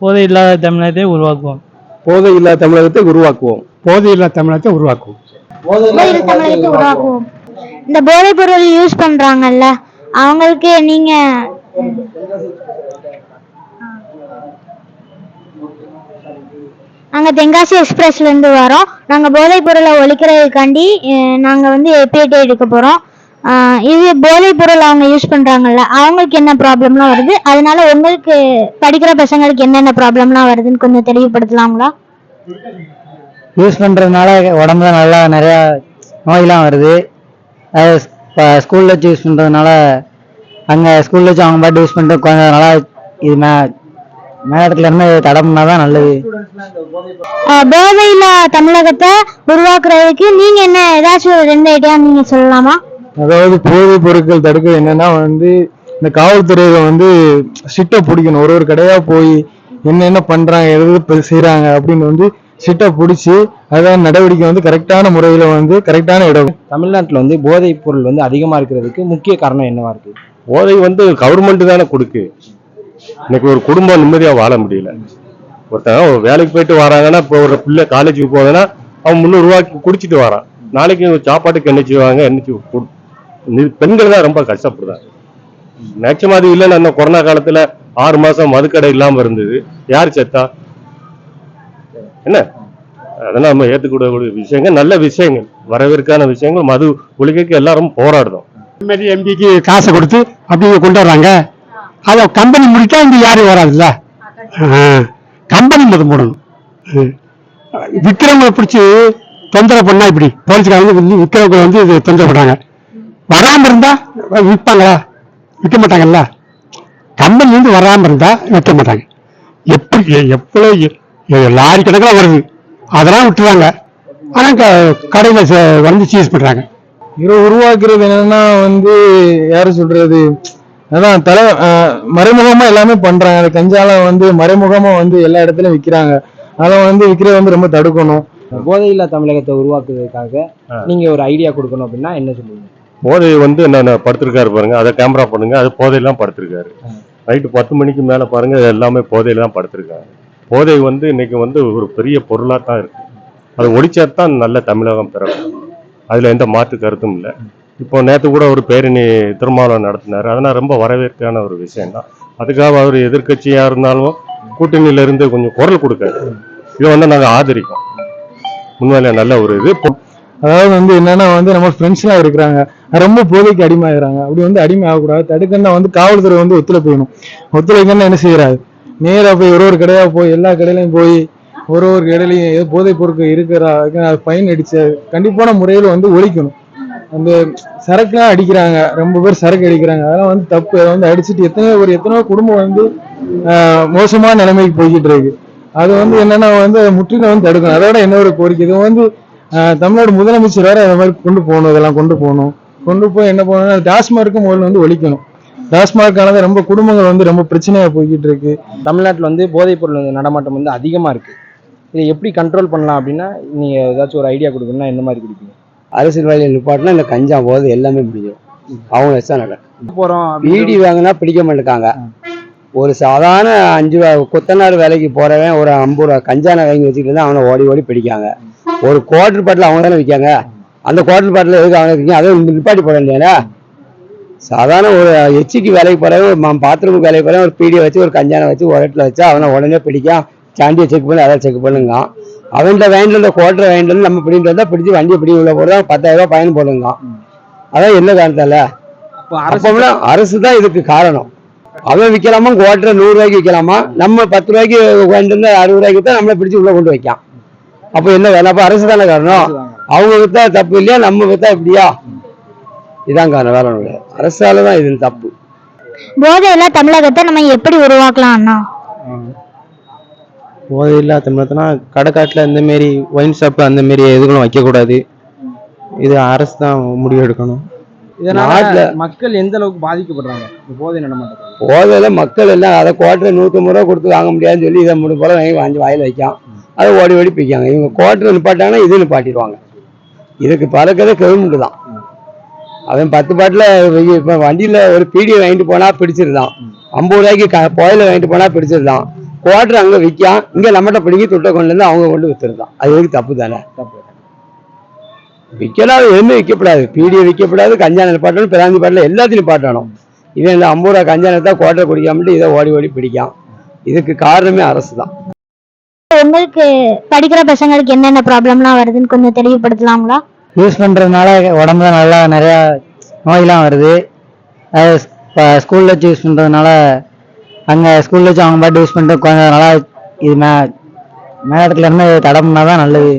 போதை இல்லாத தமிழகத்தை உருவாக்குவோம். போதை இல்லா தமிழகத்தை உருவாக்குவோம். போதை இல்லா தமிழகத்தை உருவாக்குவோம். போதையில்லா தமிழகத்தை உருவாக்குவோம். இந்த போதைப் பொருள் யூஸ் பண்றாங்கல்ல அவங்களுக்கு நீங்க நாங்க தென்காசி எக்ஸ்பிரஸ்ல இருந்து வரோம். நாங்க போதைப் பொருளை ஒழிக்கிறதுக்காண்டி அஹ், நாங்க வந்து ஏபிஐடி எடுக்க போறோம். இது போதைப் பொருள் அவங்க யூஸ் பண்றாங்கல்ல அவங்களுக்கு என்ன ப்ராப்ளம்லாம் வருது? அதனால உங்களுக்கு படிக்கிற பசங்களுக்கு என்னென்ன ப்ராப்ளம்லாம் வருதுன்னு கொஞ்சம் தெளிவுபடுத்தலாங்களா? யூஸ் பண்ணுறதுனால உடம்புல நல்லா நிறையா நோயெலாம் வருது. அது ஸ்கூலில் வச்சு யூஸ் பண்ணுறதுனால அங்கே ஸ்கூலில் வச்சு அவங்க பாட்டு யூஸ் பண்ணிட்டு கொஞ்சம் நல்லா இது மே மேடத்துல இருந்து தடை பண்ணால் தான் நல்லது. அஹ் போதையில்லா தமிழகத்தை உருவாக்குறதுக்கு நீங்க என்ன ஏதாச்சும் ரெண்டு ஐடியா நீங்க சொல்லலாமா? அதாவது போதைப் பொருட்கள் தடுக்க என்னன்னா வந்து இந்த காவல்துறையில வந்து சிட்டை பிடிக்கணும். ஒரு ஒரு கடையா போய் என்னென்ன பண்றாங்க எது எது செய்யறாங்க அப்படின்னு வந்து சிட்டை பிடிச்சி அதான் நடவடிக்கை வந்து கரெக்டான முறையில வந்து கரெக்டான இடம். தமிழ்நாட்டில் வந்து போதைப் பொருள் வந்து அதிகமாக இருக்கிறதுக்கு முக்கிய காரணம் என்னவா இருக்கு? போதை வந்து கவர்மெண்ட் தானே கொடுக்கு. இன்னைக்கு ஒரு குடும்பம் நிம்மதியா வாழ முடியல. ஒருத்தன் ஒரு வேலைக்கு போயிட்டு வராங்கன்னா இப்போ ஒரு பிள்ளை காலேஜுக்கு போகுதுன்னா அவன் முந்நூறு ரூபாய்க்கு குடிச்சிட்டு வரான். நாளைக்கு சாப்பாட்டுக்கு என்ன செய்வாங்க என்ன செய்வ- கு- நி- பெண்கள் தான் ரொம்ப கஷ்டப்படுறாங்க மேக்சிமம் அது இல்லைன்னா அந்த கொரோனா காலத்துல ஆறு மாசம் மதுக்கடை இல்லாம இருந்தது. யார் செத்தா? என்ன? அதெல்லாம் நம்ம ஏற்றுக்கூடக்கூடிய விஷயங்கள் நல்ல விஷயங்கள் வரவிற்கான விஷயங்கள் மது ஒழிக்கைக்கு எல்லாரும் போராடுறோம். மாதிரி எம்பிக்கு காசை கொடுத்து அப்படி கொண்டு வர்றாங்க அதை கம்பெனி முடித்தா இங்கே யாரும் வராதுல்ல? கம்பெனி மதம் போடணும் ம். பிடிச்சி தொந்தரவு பண்ணா இப்படி? போலீஸ்காரங்க வந்து விக்கிறவங்க வந்து தொந்தரவு பண்ணாங்க வராம இருந்தா விற்பாங்களா விற்க மாட்டாங்கல்ல கம்பெனி வந்து வராம இருந்தா விற்க மாட்டாங்க எப்படி எ- எவ்வளவு எ- எ- லாரி கணக்கில் வருது. அதெல்லாம் விட்டுறாங்க. ஆனா க- கடையில ச- வந்து சீஸ் பண்றாங்க. இதை உருவாக்குறது என்னன்னா வந்து யாரு சொல்றது? அதான் தலை மறைமுகமா எல்லாமே பண்றாங்க. அந்த கஞ்சால வந்து மறைமுகமா வந்து எல்லா இடத்துலயும் விக்கிறாங்க. அதை வந்து விக்கிறத வந்து ரொம்ப தடுக்கணும். போதையில்லா தமிழகத்தை உருவாக்குறதுக்காக நீங்க ஒரு ஐடியா கொடுக்கணும் அப்படின்னா என்ன சொல்லுவீங்க? போதை வந்து என்ன படுத்திருக்காரு பாருங்க அதை கேமரா பண்ணுங்க அது போதையெல்லாம் படுத்திருக்காரு. நைட்டு பத்து மணிக்கு மேல பாருங்க எல்லாமே போதையில தான் படுத்திருக்காங்க போதை வந்து இன்னைக்கு வந்து ஒரு பெரிய பொருளா தான் இருக்கு. அதை ஒழிச்சாதான் நல்ல தமிழகம் பிறக்கும். அதுல எந்த மாற்று கருத்தும் இல்லை. இப்போ நேற்று கூட ஒரு பேரணி திருமாவளவன் நடத்தினாரு. அதெல்லாம் ரொம்ப வரவேற்கான ஒரு விஷயம் தான் அதுக்காக அவர் எதிர்க்கட்சியா இருந்தாலும் கூட்டணியில இருந்து கொஞ்சம் குரல் கொடுக்காரு. இதை வந்து நாங்க ஆதரிக்கோம் உண்மையில நல்ல ஒரு இது. அதாவது வந்து என்னன்னா வந்து நம்ம ஃப்ரெண்ட்ஸ்லாம் இருக்கிறாங்க. ரொம்ப போதைக்கு அடிமையாகிறாங்க அப்படி வந்து அடிமை ஆகக்கூடாது தடுக்கன்னா வந்து காவல்துறை வந்து ஒத்துழைக்கணும் ஒத்துழைக்கன்னா என்ன செய்யறாரு? நேராக போய் ஒரு ஒரு கடையாக போய் எல்லா கடையிலையும் போய் ஒரு ஒரு கடையிலையும் ஏதோ போதைப் பொருட்கள் இருக்கிறா ஃபைன் அடிச்ச கண்டிப்பான முறையில் வந்து ஒழிக்கணும். அந்த சரக்குலாம் அடிக்கிறாங்க. ரொம்ப பேர் சரக்கு அடிக்கிறாங்க. அதெல்லாம் வந்து தப்பு. அதை வந்து அடிச்சுட்டு எத்தனையோ ஒரு எத்தனையோ குடும்பம் வந்து மோசமான நிலைமைக்கு போய்கிட்டு இருக்கு. அது வந்து என்னன்னா வந்து முற்றிலும் வந்து தடுக்கணும். அதோட என்ன ஒரு கோரிக்கை? இது வந்து தமிழ்நாடு முதலமைச்சர் வேற அந்த மாதிரி கொண்டு போகணும் இதெல்லாம் கொண்டு போகணும். கொண்டு போய் என்ன பண்ணணும் டாஸ்மார்க்கும் முதல்ல வந்து ஒழிக்கணும். டாஸ்மார்க்கானது ரொம்ப குடும்பங்கள் வந்து ரொம்ப பிரச்சனையா போய்கிட்டு இருக்கு. தமிழ்நாட்டில் வந்து போதைப் பொருள் வந்து நடமாட்டம் வந்து அதிகமாக இருக்கு. இதை எப்படி கண்ட்ரோல் பண்ணலாம் அப்படின்னா நீங்க ஏதாச்சும் ஒரு ஐடியா கொடுக்கணும்னா எந்த மாதிரி கொடுப்பீங்க? அரசியல் வேலையில் நிப்பாட்டினா இந்த கஞ்சா போது எல்லாமே பிடிக்கும். அவங்க வச்சா நட போறோம் பீடி வாங்கினா பிடிக்க மாட்டேங்காங்க. ஒரு சாதாரண அஞ்சு ரூபா கொத்தனார் வேலைக்கு போறவன் ஒரு ஐம்பது ரூபா கஞ்சானை வாங்கி வச்சுக்கிட்டு இருந்தா அவனை ஓடி ஓடி பிடிக்காங்க. ஒரு குவார்டர் பாட்டில் அவங்க தானே விற்காங்க? அந்த குவார்டர் பாட்டில் எதுக்கு அவனை விற்காங்க அதை நிப்பாட்டி போட இல்லையா சாதாரண ஒரு எச்சிக்கு வேலைக்கு போறவன் பாத்ரூமுக்கு வேலைக்கு போறவன் ஒரு பீடியை வச்சு ஒரு கஞ்சானை வச்சு இடத்துல வச்சு அவனை உடனே பிடிக்கான். சாண்டியை செக் பண்ணி அதை செக் பண்ணுங்க அவன்கிட்ட வாங்கிட்டு வந்த குவார்டர் வாங்கிட்டு வந்து நம்ம பிடிட்டு வந்தா பிடிச்சி வண்டியை பிடி உள்ள போடுறோம் பத்தாயிரம் ரூபாய் பயன் போடுங்க அதான் என்ன காரணத்தால? அப்போம்னா அரசு தான் இதுக்கு காரணம். அவன் விற்கலாமா? குவார்டர் நூறு ரூபாய்க்கு விற்கலாமா? நம்ம பத்து ரூபாய்க்கு வாங்கிட்டு வந்து அறுபது ரூபாய்க்கு தான் நம்மளை பிடிச்சி உள்ள கொண்டு வைக்கான். அப்போ என்ன வேலை? அப்போ அரசு தானே காரணம். அவங்க வித்தா தப்பு இல்லையா? நம்ம வித்தா இப்படியா இதான் காரணம். வேற கிடையாது. அரசால தான் இது தப்பு. போதையில்லா தமிழகத்தை நம்ம எப்படி உருவாக்கலாம் அண்ணா? போதை இல்லா தமிழகத்தினா கடைக்காட்டில் இந்த மாரி ஒயின் ஷாப் அந்த மாரி எதுகளும் வைக்கக்கூடாது. இது அரசு தான் முடிவு எடுக்கணும். இதனால நாட்டுல- மக்கள் எந்த அளவுக்கு பாதிக்கப்படுறாங்க? போதை நடமாட்டத்தால. போதையில மக்கள் எல்லாம் அதை குவார்டர் நூற்றம்பது ரூபா கொடுத்து வாங்க முடியாதுன்னு சொல்லி இதை மூணு போல வாங்கி வாங்கி வாயில் வைக்கான் அதை ஓடி ஓடி பிடிக்காங்க இவங்க கோட்டை நிப்பாட்டாங்கன்னா இது நிப்பாட்டிடுவாங்க. இதுக்கு பறக்கிறது கவர்மெண்ட் தான். அவன் பத்து பாட்டில் இப்போ வண்டியில் ஒரு பீடியை வாங்கிட்டு போனால் பிடிச்சிருந்தான். ஐம்பது ரூபாய்க்கு க புயல வாங்கிட்டு போனால் பிடிச்சிருந்தான். குவாட்டர் அங்கே விற்கான் இங்கே நம்மகிட்ட பிடிங்கி துட்டை கொண்டு வந்து அவங்க கொண்டு விற்றுருந்தான் அது எதுக்கு தப்பு தானே? தப்பு விற்கலாம் எதுவுமே விற்கக்கூடாது பீடியை விற்கக்கூடாது கஞ்சான நிப்பாட்டணும் பிராந்தி பாட்டில் எல்லாத்தையும் நிப்பாட்டணும். இவன் இந்த ஐம்பது ரூபா கஞ்சானத்தை குவார்டர் குடிக்காமட்டு இதை ஓடி ஓடி பிடிக்கான் இதுக்கு காரணமே அரசு தான். உங்களுக்கு படிக்கிற பசங்களுக்கு என்னென்ன ப்ராப்ளம்லாம் வருதுன்னு கொஞ்சம் தெளிவுபடுத்தலாங்களா? யூஸ் பண்ணுறதுனால உடம்புல நல்லா நிறையா நோயெலாம் வருது. அது ஸ்கூலில் வச்சு யூஸ் பண்ணுறதுனால அங்கே ஸ்கூலில் வச்சு அவங்க பாட்டு யூஸ் பண்ணிட்டு கொஞ்சம் நல்லா இது மே மேலே இருந்து தடை தான் நல்லது.